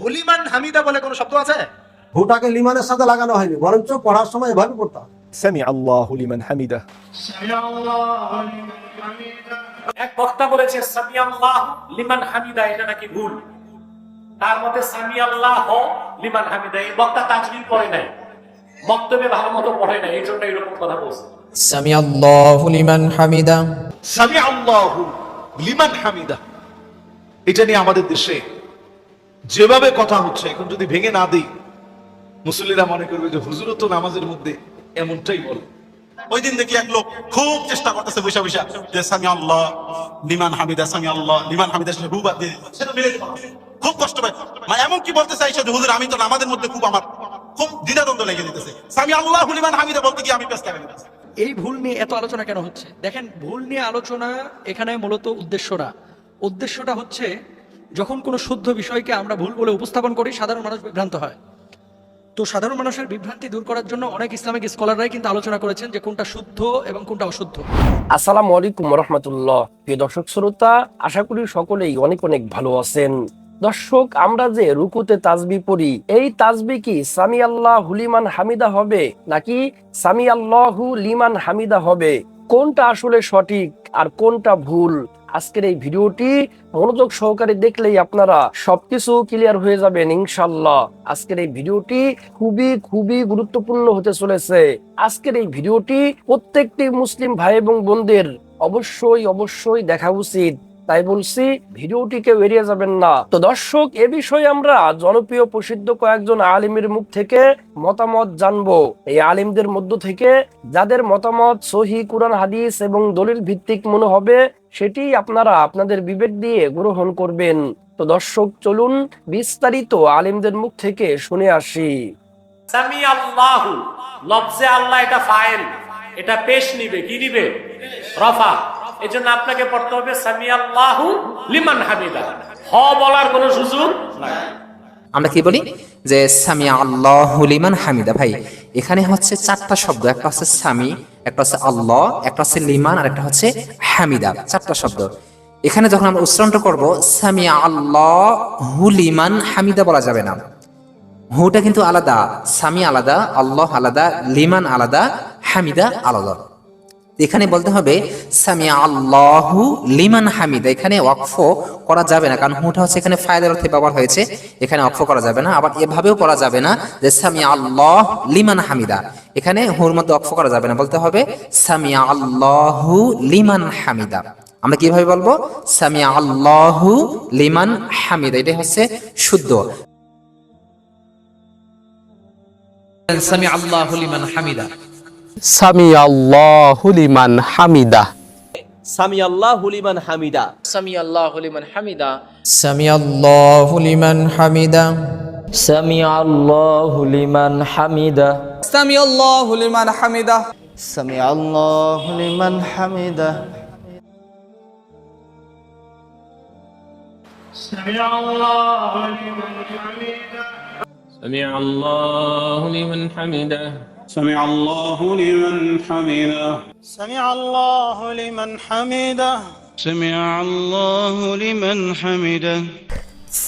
হুলিমান হামিদা বলে কোনো শব্দ আছে? হুটাকে লিমানের সাথে লাগানো হয়নি বরঞ্চ পড়ার সময় এভাবে পড়তাম সামি আল্লাহু লিমান হামিদা। এক বক্তা বলেছে সামি আল্লাহ লিমান হামিদা এটা নাকি ভুল? তার মতে সামি আল্লাহ লিমান হামিদা এই বক্তা তাজবিল পড়ে নাই বক্তব্যে ভালো মতো পড়ে নাই এই জন্য এরকম কথা বলছে। সামি আল্লাহু লিমান হামিদা। সামি আল্লাহু লিমান হামিদা। এটা নিয়ে আমাদের দেশে যেভাবে কথা হচ্ছে, এখন যদি ভেঙে না দিই, মুসল্লিরা মনে করবে যে হুজুরও তো নামাজের মধ্যে এমনটাই বলে। ওই দিন দেখি এক লোক খুব চেষ্টা করতেছে বৈশা বৈশা যে সামি আল্লাহ, লিমান হামিদা, সামি আল্লাহ, লিমান হামিদা দিয়ে সেটা পারবে না। খুব কষ্ট পায়। মানে এমন কি বলতে চাইছে যে, হুজুর, আমি তো নামাজের মধ্যে খুব আমার, খুব দ্বিধাদ্বন্দ্ব লেগে দিতেছে সামি আল্লাহ লিমান হামিদা বলতে গিয়ে আমি ব্যস্ত হয়ে এই ভুল নিয়ে এত আলোচনা কেন হচ্ছে? দেখেন, ভুল নিয়ে আলোচনা এখানে মূলত উদ্দেশ্য না উদ্দেশ্যটা হচ্ছে, যখন কোনো শুদ্ধ বিষয়কে আমরা ভুল বলে উপস্থাপন করি, সাধারণ মানুষ বিভ্রান্ত হয়। তো সাধারণ মানুষের বিভ্রান্তি দূর করার জন্য অনেক ইসলামিক স্কলাররাই কিন্তু আলোচনা করেছেন যে কোনটা শুদ্ধ এবং কোনটা অশুদ্ধ। আসসালামু আলাইকুম রহমতুল্লাহ। প্রিয় দর্শক, শ্রোতা, আশা করি সকলেই অনেক অনেক ভালো আছেন। দর্শক, আমরা যে রুকুতে তাজবি পড়ি, এই তাজবি কি সামি আল্লাহ হুলিমান হামিদা হবে, নাকি সামি আল্লাহু লিমান হামিদা হবে? কোনটা আসলে সঠিক আর কোনটা ভুল? আজকের এই ভিডিওটি মনোযোগ সহকারে দেখলেই আপনারা সবকিছু ক্লিয়ার হয়ে যাবেন ইনশাল্লাহ আজকের এই ভিডিওটি খুবই খুবই গুরুত্বপূর্ণ হতে চলেছে। আজকের এই ভিডিওটি প্রত্যেকটি মুসলিম ভাই এবং বোনদের অবশ্যই অবশ্যই দেখা উচিত। তাই বলছি, ভিডিওটিকে এড়িয়ে যাবেন না। তো দর্শক, এ বিষয়ে আমরা জনপ্রিয় প্রসিদ্ধ কয়েকজন আলিমের মুখ থেকে মতামত জানব। এই আলিমদের মধ্য থেকে যাদের মতামত সহি কুরআন, হাদিস এবং দলিল ভিত্তিক মনে হবে, সেটি আপনারা আপনাদের বিবেক দিয়ে গ্রহণ করবেন। তো দর্শক, চলুন বিস্তারিত আলিমদের মুখ থেকে শুনে আসি। সামি আল্লাহ এটা ফাইল, এটা পেশ নিবে, কি নিবে? রফা। এই আপনাকে পড়তে হবে সামি আল্লাহ লিমান হামিদা। হ বলার কোনো সুযোগ নাই। আমরা কি বলি? যে সামিয়া আল্লাহ লিমান হামিদা। ভাই, এখানে হচ্ছে চারটা শব্দ, একটা হচ্ছে সামি, একটা হচ্ছে আল্লাহ, একটা হচ্ছে লিমান, আর একটা হচ্ছে হামিদা। চারটা শব্দ। এখানে যখন আমরা উচ্চারণটা করব সামিয়া আল্লাহ হুলিমান হামিদা বলা যাবে না। হুটা কিন্তু আলাদা, সামি আলাদা, আল্লাহ আলাদা, লিমান আলাদা, হামিদা আলাদা। এখানে বলতে হবে, সামিয়া আল্লাহ লিমান হামিদা। এখানে অক্ষ করা যাবে না, কারণ হুটা হচ্ছে এখানে ফায়দার অর্থে ব্যবহার হয়েছে, এখানে অক্ষ করা যাবে না। আবার এভাবেও করা যাবে না যে, সামিয়া আল্লাহ লিমান হামিদা। এখানে হুর মধ্যে অক্ষ করা যাবে না, বলতে হবে, সামিয়া আল্লাহ লিমান হামিদা। আমরা কীভাবে বলব? সামিয়া আল্লাহ লিমান হামিদা। এটা হচ্ছে শুদ্ধ। সামিয়া আল্লাহ লিমান হামিদা। لمن حمده সামি আল্লাহ লিমান হামিদা সামি আল্লাহ লিমান হামিদা سمع الله لمن حمده سمع الله لمن حمده সামি আল্লাহ লিমান হামিদা سمع الله لمن حمده সামি আল্লাহ লিমান হামিদা سمع الله لمن حمده سمع الله لمن حمده সামি আল্লাহ লিমান হামিদা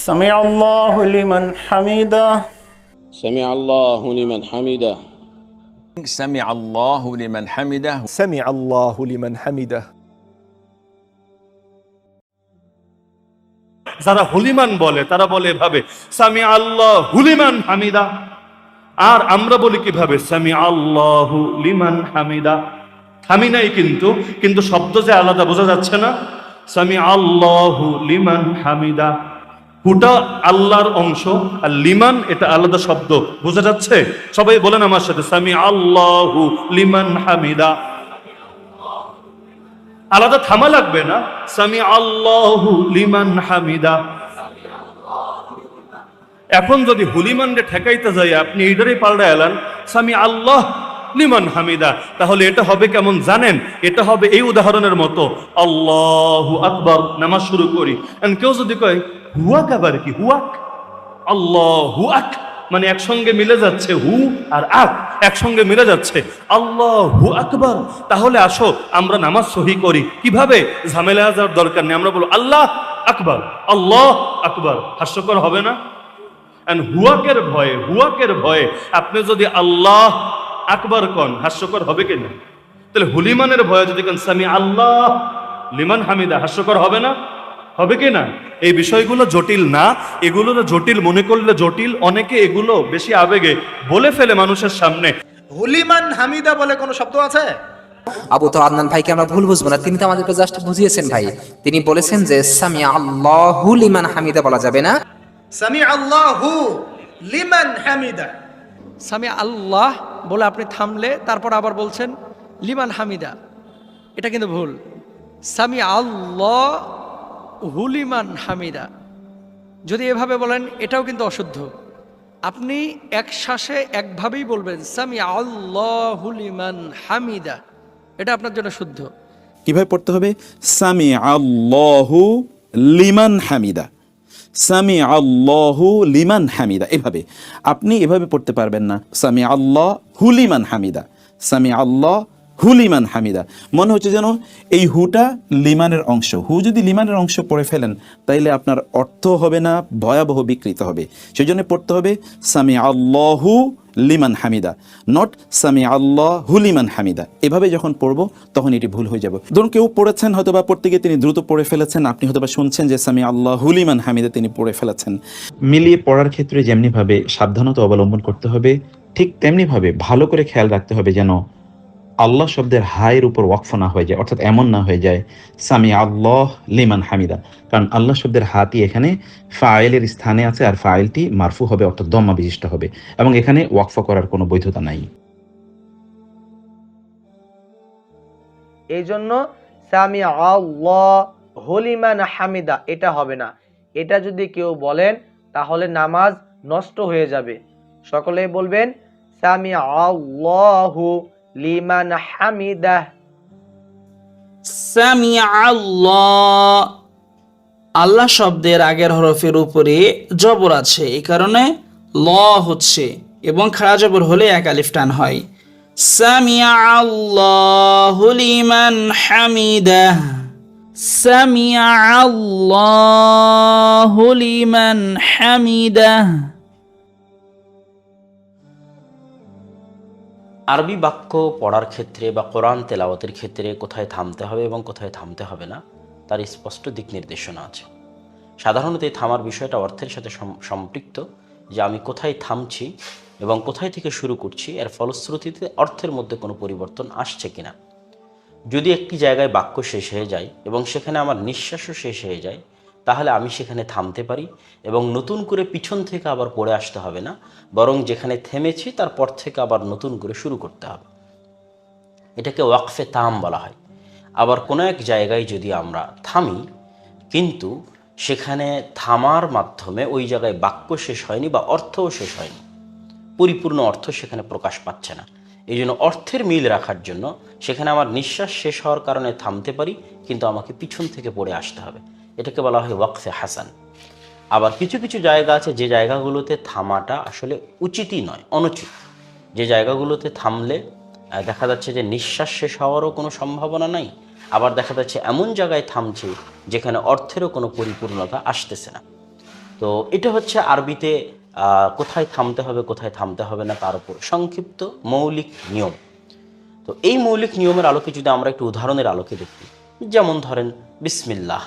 سمع الله لمن حمده সামি আল্লাহ লিমান হামিদা سمع الله لمن حمده سمع الله لمن حمده سمع الله لمن حمده যারা হুলিমান বলে তারা বলে এভাবে সামি আল্লাহ হুলিমান হামিদা আর আমরা বলি কীভাবে? সামি আল্লাহ লিমান হামিদা। থামি নাই কিন্তু কিন্তু শব্দ যে আলাদা, বোঝা যাচ্ছে না? সামি আল্লাহ লিমান হামিদা। হুটা আল্লাহর অংশ, আর লিমান এটা আলাদা শব্দ, বোঝা যাচ্ছে? সবাই বলেন আমার সাথে সামি আল্লাহ লিমান হামিদা। আলাদা থামা লাগবে না? সামি আল্লাহ লিমান হামিদা। এখন যদি হুলিমানকে ঠেকাইতে যাই, আপনি এইটারই পাল্টা এলান, স্বামী আল্লাহ, লিমান হামিদা। তাহলে এটা হবে কেমন জানেন? এটা হবে এই উদাহরণের মতো, আল্লাহ আকবর, নামাজ শুরু করি। কেউ যদি কয়, হুয়াক আবার কি? হুয়াক? আল্লাহ হুয়াক মানে একসঙ্গে মিলে যাচ্ছে হু আর আক। একসঙ্গে মিলে যাচ্ছে, আল্লাহ হু আকবার। তাহলে আসো, আমরা নামাজ সহি করি। কীভাবে? ঝামেলা যাওয়ার দরকার নেই। আমরা বলব, আল্লাহ আকবর, আল্লাহ আকবার। হাস্যকর হবে না? And হুয়াকের ভয়ে হুয়াকের ভয়ে আপনি যদি আল্লাহ আকবর কন হাস্যকর হবে কি না? তাহলে হুলিমানের ভয়ে যদি কেন সামি আল্লাহ লিমান হামিদা হাস্যকর হবে না? হবে কি না? এই বিষয়গুলো জটিল না এগুলো জটিল মনে করলে জটিল অনেকে এগুলো বেশি আবেগে বলে ফেলে মানুষের সামনে। হুলিমান হামিদা বলে কোনো শব্দ আছে? আবু তো আদনান ভাইকে আমরা ভুল বুঝব না তিনি তো আমাদেরকে জাস্ট বুঝিয়েছেন ভাই। তিনি বলেছেন যে সামি আল্লাহু লিমান হামিদা বলা যাবে না। সামি আল্লাহু লিমান হামিদা সামি আল্লাহ বলে আপনি থামলে তারপর আবার বলছেন লিমান হামিদা। এটা কিন্তু ভুল। সামি আল্লাহ হুলিমান হামিদা যদি এভাবে বলেন এটাও কিন্তু অশুদ্ধ। আপনি এক শ্বাসে একভাবেই বলবেন সামি আল্লাহ হুলিমান হামিদা এটা আপনার জন্য শুদ্ধ। কীভাবে পড়তে হবে? সামি আল্লাহু লিমান হামিদা সামি আল্লাহু লিমান হামিদা। এভাবে। আপনি এভাবে পড়তে পারবেন না। সামি আল্লাহ হুলিমান হামিদা। সামি আল্লাহ হুলিমান হামিদা। মনে হচ্ছে যেন এই হুটা লিমানের অংশ। হু যদি লিমানের অংশ পড়ে ফেলেন, তাইলে আপনার অর্থ হবে না, ভয়াবহ বিকৃত হবে। সেই জন্য পড়তে হবে সামি আল্লাহু লিমান হামিদা। নট সামি আল্লাহ হুলিমান হামিদা। এভাবে যখন পড়ব, তখন এটি ভুল হয়ে যাবে। ধরুন কেউ পড়েছেন হয়তো বা পড়তে গিয়ে তিনি দ্রুত পড়ে ফেলেছেন, আপনি হয়তো বা শুনছেন যে সামি আল্লাহ হুলিমান হামিদা তিনি পড়ে ফেলেছেন। মিলিয়ে পড়ার ক্ষেত্রে যেমনিভাবে সাবধানতা অবলম্বন করতে হবে, ঠিক তেমনিভাবে ভালো করে খেয়াল রাখতে হবে যেন আল্লাহ শব্দের হায়ের উপর ওয়াকফ না হয়ে যায়, অর্থাৎ এমন না হয়ে যায় সামি আল্লাহ লিমান হামিদা কারণ আল্লাহ শব্দের হাতি এখানে ফাইলের স্থানে আছে আর ফাইলটি মারফু হবে, অর্থাৎ দম্মা বিশিষ্ট হবে, এবং এখানে ওয়াকফ করার কোনো বৈধতা নাই। এই জন্য সামি আল্লাহ হলিমান হামিদা এটা হবে না। এটা যদি কেউ বলেন, তাহলে নামাজ নষ্ট হয়ে যাবে। সকলে বলবেন সামি আল্লাহু লিমান হামিদা। সামি আল্লাহ। আল্লাহ শব্দের আগের হরফের উপরে জবর আছে, এই কারণে ল হচ্ছে এবং খাড়া জবর হলে এক আলিফ টান হয়। সামি আল্লাহ লিমান হামিদা। সামি আল্লাহ লিমান হামিদা। আরবি বাক্য পড়ার ক্ষেত্রে বা কোরআন তেলাওয়াতের ক্ষেত্রে কোথায় থামতে হবে এবং কোথায় থামতে হবে না, তার স্পষ্ট দিক নির্দেশনা আছে। সাধারণত এই থামার বিষয়টা অর্থের সাথে সম্পৃক্ত যে আমি কোথায় থামছি এবং কোথায় থেকে শুরু করছি, এর ফলশ্রুতিতে অর্থের মধ্যে কোনো পরিবর্তন আসছে কিনা। যদি একটি জায়গায় বাক্য শেষ হয়ে যায় এবং সেখানে আমার নিঃশ্বাসও শেষ হয়ে যায় তাহলে আমি সেখানে থামতে পারি এবং নতুন করে পিছন থেকে আবার পড়ে আসতে হবে না, বরং যেখানে থেমেছি তারপর থেকে আবার নতুন করে শুরু করতে হবে। এটাকে ওয়াকফে তাম বলা হয়। আবার কোনো এক জায়গায় যদি আমরা থামি, কিন্তু সেখানে থামার মাধ্যমে ওই জায়গায় বাক্য শেষ হয়নি বা অর্থও শেষ হয়নি। পরিপূর্ণ অর্থ সেখানে প্রকাশ পাচ্ছে না। এই জন্য অর্থের মিল রাখার জন্য সেখানে আমার নিঃশ্বাস শেষ হওয়ার কারণে থামতে পারি, কিন্তু আমাকে পিছন থেকে পড়ে আসতে হবে। এটাকে বলা হয় ওয়াকফে হাসান। আবার কিছু কিছু জায়গা আছে, যে জায়গাগুলোতে থামাটা আসলে উচিতই নয়, অনুচিত। যে জায়গাগুলোতে থামলে দেখা যাচ্ছে যে নিঃশ্বাস শেষ হওয়ারও কোনো সম্ভাবনা নাই, আবার দেখা যাচ্ছে এমন জায়গায় থামছে যেখানে অর্থেরও কোনো পরিপূর্ণতা আসতেছে না। তো এটা হচ্ছে আরবিতে কোথায় থামতে হবে, কোথায় থামতে হবে না, তার উপর সংক্ষিপ্ত মৌলিক নিয়ম। তো এই মৌলিক নিয়মের আলোকে যদি আমরা একটু উদাহরণের আলোকে দেখি, যেমন ধরেন, বিসমিল্লাহ।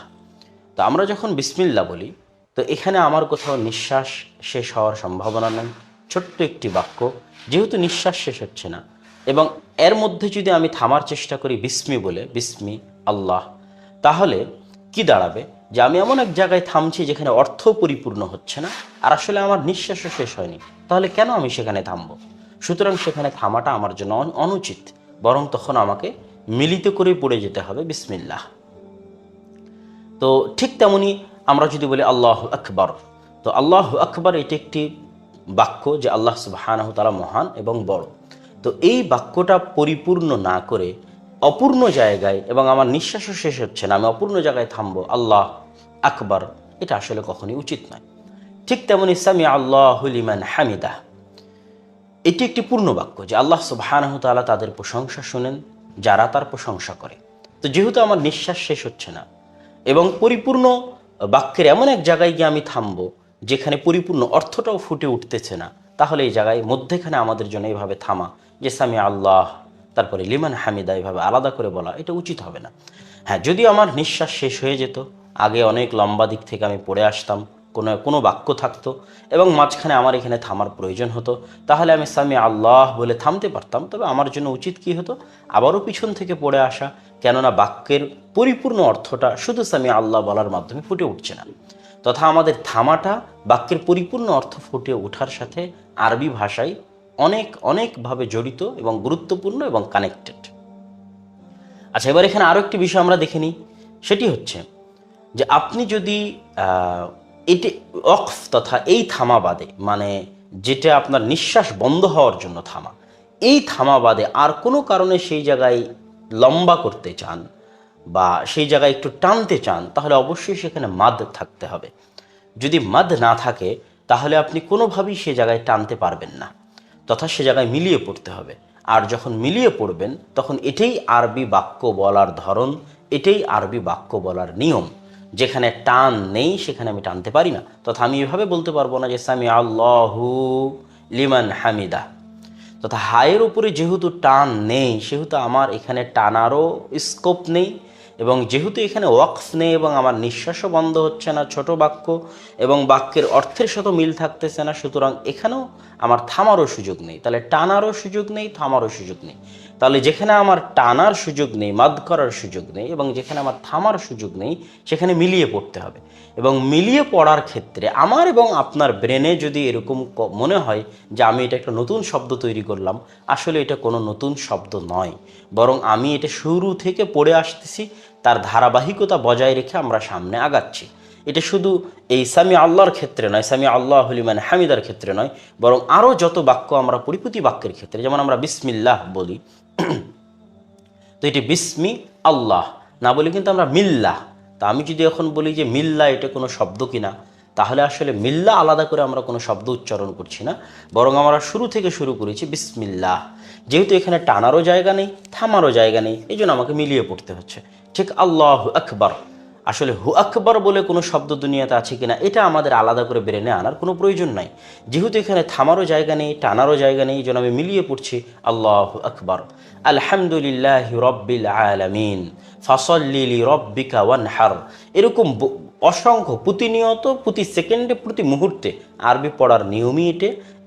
তো আমরা যখন বিসমিল্লা বলি, তো এখানে আমার কোথাও নিঃশ্বাস শেষ হওয়ার সম্ভাবনা নেই। ছোট্ট একটি বাক্য, যেহেতু নিঃশ্বাস শেষ হচ্ছে না। এবং এর মধ্যে যদি আমি থামার চেষ্টা করি বিস্মি বলে, বিস্মি আল্লাহ, তাহলে কি দাঁড়াবে? যে আমি এমন এক জায়গায় থামছি যেখানে অর্থ পরিপূর্ণ হচ্ছে না, আর আসলে আমার নিঃশ্বাসও শেষ হয়নি। তাহলে কেন আমি সেখানে থামবো? সুতরাং সেখানে থামাটা আমার জন্য অন- অনুচিত, বরং তখন আমাকে মিলিত করে পড়ে যেতে হবে বিসমিল্লাহ। তো ঠিক তেমনি আমরা যদি বলি আল্লাহ আকবর, তো আল্লাহ আকবর এটি একটি বাক্য যে আল্লাহ সুবাহানাহ তালা মহান এবং বড়। তো এই বাক্যটা পরিপূর্ণ না করে অপূর্ণ জায়গায় এবং আমার নিঃশ্বাসও শেষ হচ্ছে না, আমি অপূর্ণ জায়গায় থামবো, আল্লাহ আকবর, এটা আসলে কখনই উচিত নয়। ঠিক তেমন ইসলামী আল্লাহ লিমান হামিদা, এটি একটি পূর্ণ বাক্য যে আল্লাহ তাআলা তাদের প্রশংসা শুনেন, যারা তার প্রশংসা করে। তো যেহেতু আমার নিঃশ্বাস শেষ হচ্ছে না এবং পরিপূর্ণ বাক্যের এমন এক জায়গায় গিয়ে আমি থামব, যেখানে পরিপূর্ণ অর্থটাও ফুটে উঠতেছে না, তাহলে এই জায়গায় মধ্যেখানে আমাদের জন্য এভাবে থামা, যে সামি আল্লাহ, তারপরে লিমান হামিদা, এভাবে আলাদা করে বলা, এটা উচিত হবে না। হ্যাঁ যদি আমার নিঃশ্বাস শেষ হয়ে যেত, আগে অনেক লম্বা দিক থেকে আমি পড়ে আসতাম কোনো কোনো বাক্য থাকতো এবং মাঝখানে আমার এখানে থামার প্রয়োজন হতো। তাহলে আমি সামি আল্লাহ বলে থামতে পারতাম। তবে আমার জন্য উচিত কি হতো? আবারও পিছন থেকে পড়ে আসা, কেননা বাক্যের পরিপূর্ণ অর্থটা শুধু সামি আল্লাহ বলার মাধ্যমে ফুটে উঠছে না। তথা আমাদের থামাটা, বাক্যের পরিপূর্ণ অর্থ ফুটে ওঠার সাথে আরবি ভাষায় অনেক, অনেকভাবে জড়িত এবং গুরুত্বপূর্ণ এবং কানেক্টেড আচ্ছা এবার এখানে আরও একটি বিষয় আমরা দেখে নিই। সেটি হচ্ছে যে আপনি যদি এটি অক্ফ তথা এই থামা বাদে মানে যেটা আপনার নিঃশ্বাস বন্ধ হওয়ার জন্য থামা। এই থামা বাদে আর কোনো কারণে সেই জায়গায় লম্বা করতে চান বা সেই জায়গায় একটু টানতে চান, তাহলে অবশ্যই সেখানে মাদ থাকতে হবে। যদি মাদ না থাকে, তাহলে আপনি কোনোভাবেই সে জায়গায় টানতে পারবেন না, তথা সে জায়গায় মিলিয়ে পড়তে হবে। আর যখন মিলিয়ে পড়বেন, তখন এটাই আরবি বাক্য বলার ধরন, এটাই আরবি বাক্য বলার নিয়ম। যেখানে টান নেই, সেখানে আমি টানতে পারি না। তথা আমি এভাবে বলতে পারব না যে সামি আল্লাহু লিমান হামিদা। তথা হায়ের উপরে যেহেতু টান নেই, সেহেতু আমার এখানে টানারও স্কোপ নেই এবং যেহেতু এখানে ওয়াকফ নেই এবং আমার নিঃশ্বাসও বন্ধ হচ্ছে না ছোট বাক্য এবং বাক্যের অর্থের সাথে মিল থাকতেছে না, সুতরাং এখানেও আমার থামারও সুযোগ নেই। তাহলে টানারও সুযোগ নেই, থামারও সুযোগ নেই। তাহলে যেখানে আমার টানার সুযোগ নেই, মাদ করার সুযোগ নেই এবং যেখানে আমার থামার সুযোগ নেই, সেখানে মিলিয়ে পড়তে হবে। এবং মিলিয়ে পড়ার ক্ষেত্রে আমার এবং আপনার ব্রেনে যদি এরকম মনে হয় যে আমি এটা একটা নতুন শব্দ তৈরি করলাম, আসলে এটা কোনো নতুন শব্দ নয়। বরং আমি এটা শুরু থেকে পড়ে আসতেছি, তার ধারাবাহিকতা বজায় রেখে আমরা সামনে আগাচ্ছি। এটা শুধু এই সামি আল্লাহর ক্ষেত্রে নয়, সামি আল্লাহ হলিমান হামিদার ক্ষেত্রে নয়, বরং আরও যত বাক্য আমরা পরিপুতি বাক্যের ক্ষেত্রে, যেমন আমরা বিসমিল্লাহ বলি। তো এটি বিসমি আল্লাহ, না বলি কিন্তু আমরা মিল্লাহ। তা আমি যদি এখন বলি যে মিল্লা এটা কোনো শব্দ কিনা, তাহলে আসলে মিল্লা আলাদা করে আমরা কোনো শব্দ উচ্চারণ করছি না, বরং আমরা শুরু থেকে শুরু করেছি বিসমিল্লাহ। যেহেতু এখানে টানারও জায়গা নেই, থামারও জায়গা নেই, এই জন্য আমাকে মিলিয়ে পড়তে হচ্ছে। ঠিক আল্লাহ আকবার। আসলে হু আকবর বলে কোনো শব্দ দুনিয়াতে আছে কিনা, এটা আমাদের আলাদা করে ব্রেনে আনার কোনো প্রয়োজন নাই। যেহেতু এখানে থামারও জায়গা নেই, টানারও জায়গা নেই জন্য আমি মিলিয়ে পড়ছি, আল্লাহ আকবর। আলহামদুলিল্লাহ রব্বিল আলামিন ফসল্লিলি রব্বিকা ওয়ানহার। এরকম অসংখ্য প্রতিনিয়ত, প্রতি সেকেন্ডে, প্রতি মুহূর্তে আরবি পড়ার নিয়মই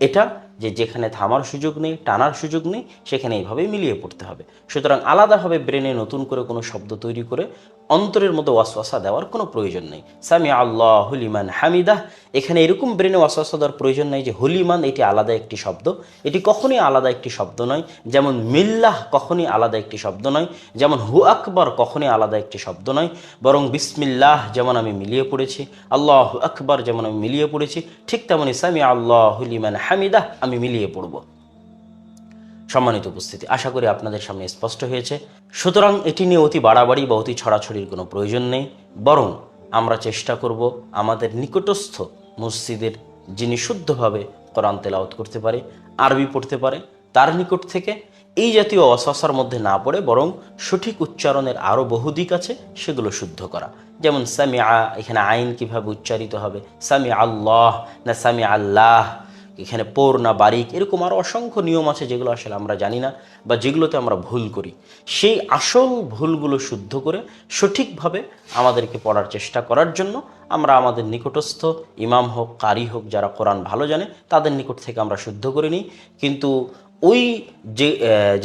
এটা যে যেখানে থামার সুযোগ নেই, টানার সুযোগ নেই, সেখানে এইভাবে মিলিয়ে পড়তে হবে। সুতরাং আলাদাভাবে ব্রেনে নতুন করে কোনো শব্দ তৈরি করে অন্তরের মধ্যে ওয়াসওয়াসা দেওয়ার কোনো প্রয়োজন নেই। সামি আল্লাহ হুলিমান হামিদাহ। এখানে এরকম ব্রেনে ওয়াসওয়াসা দেওয়ার প্রয়োজন নেই যে হুলিমান এটি আলাদা একটি শব্দ। এটি কখনই আলাদা একটি শব্দ নয়। যেমন মিল্লাহ কখনই আলাদা একটি শব্দ নয়। যেমন হু আকবর কখনই আলাদা একটি শব্দ নয়। বরং বিসমিল্লাহ যেমন আমি মিলিয়ে পড়েছি, আল্লাহ আকবর যেমন আমি মিলিয়ে পড়েছি, ঠিক তেমনই সামি আল্লাহ হুলিমান হামিদাহ আমি মিলিয়ে পড়ব। সম্মানিত উপস্থিতি, আশা করি আপনাদের সামনে স্পষ্ট হয়েছে। সুতরাং এটি নিয়ে অতি বাড়াবাড়ি বা অতি ছড়াছড়ির কোনো প্রয়োজন নেই। বরং আমরা চেষ্টা করব আমাদের নিকটস্থ মসজিদের যিনি শুদ্ধভাবে কোরআন তেলাওয়াত করতে পারে, আরবি পড়তে পারে, তার নিকট থেকে এই জাতীয় অসসার মধ্যে না পড়ে বরং সঠিক উচ্চারণের আরও বহু দিক আছে, সেগুলো শুদ্ধ করা। যেমন সামি আ এখানে আইন কীভাবে উচ্চারিত হবে? সামি আল্লাহ না সামি আল্লাহ এখানে পোর না বারিক, এরকম আরও অসংখ্য নিয়ম আছে যেগুলো আসলে আমরা জানি না বা যেগুলোতে আমরা ভুল করি। সেই আসল ভুলগুলো শুদ্ধ করে সঠিকভাবে আমাদেরকে পড়ার চেষ্টা করার জন্য আমরা আমাদের নিকটস্থ ইমাম হোক, কারি হোক যারা কোরআন ভালো জানে, তাদের নিকট থেকে আমরা শুদ্ধ করে নিই। কিন্তু ওই যে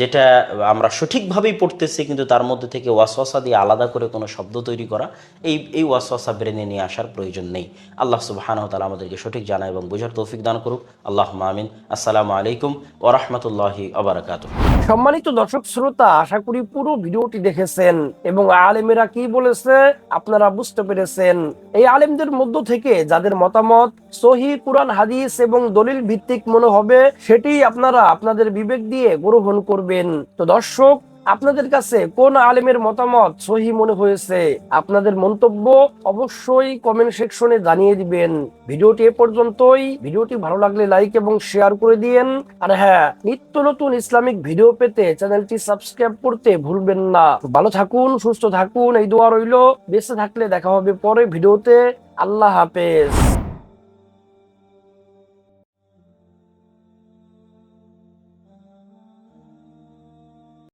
যেটা আমরা সঠিকভাবেই পড়তেছি, কিন্তু তার মধ্যে থেকে ওয়াসওয়াসা দিয়ে আলাদা করে কোনো শব্দ তৈরি করা, এই এই ওয়াসওয়াসা ব্রেনে নিয়ে আসার প্রয়োজন নেই। আল্লাহ সুবাহানহ তালা আমাদেরকে সঠিক জানা এবং বোঝার তৌফিক দান করুক। আল্লাহ মামিন আসসালামু আলাইকুম ওরহমতুল্লাহি আবরাকাত সম্মানিত দর্শক শ্রোতা, আশা করি পুরো ভিডিওটি দেখেছেন এবং আলেমেরা কি বলেছে আপনারা বুঝতে পেরেছেন। এই আলেমদের মধ্য থেকে যাদের মতামত, সহি কুরআন, হাদিস এবং দলিল ভিত্তিক মনে হবে, সেটি আপনারা আপনাদের বিবেক দিয়ে গ্রহণ করবেন। তো দর্শক, আপনাদের কাছে কোন আলেমের মতামত সহি মনে হয়েছে? আপনাদের মন্তব্য অবশ্যই কমেন্ট সেকশনে জানিয়ে দিবেন। ভিডিওটি এ পর্যন্তই। ভিডিওটি ভালো লাগলে লাইক এবং শেয়ার করে দিয়েন। আর হ্যাঁ নিত্য নতুন ইসলামিক ভিডিও পেতে চ্যানেলটি সাবস্ক্রাইব করতে ভুলবেন না। ভালো থাকুন, সুস্থ থাকুন, এই দোয়া রইল। বেঁচে থাকলে দেখা হবে পরে ভিডিওতে। আল্লাহ হাফেজ।